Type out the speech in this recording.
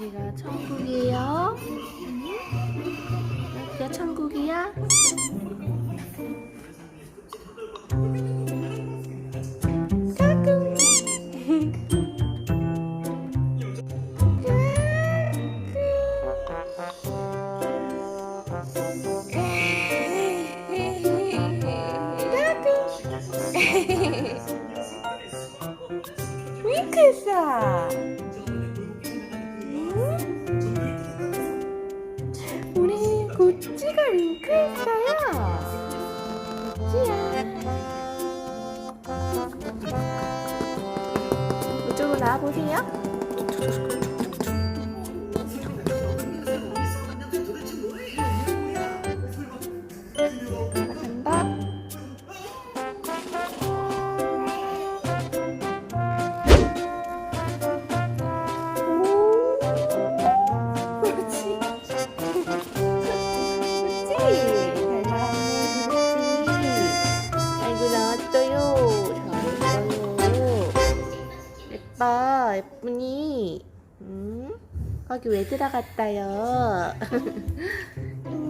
여기가 천국이에요. 응? 여기가 천국이야? 윙크했 구찌가 윙크했어요. 구찌야. 이쪽으로 나와보세요. 나왔어요. 잘했어요. 예뻐, 예쁘니? 응? 거기 왜 들어갔다요?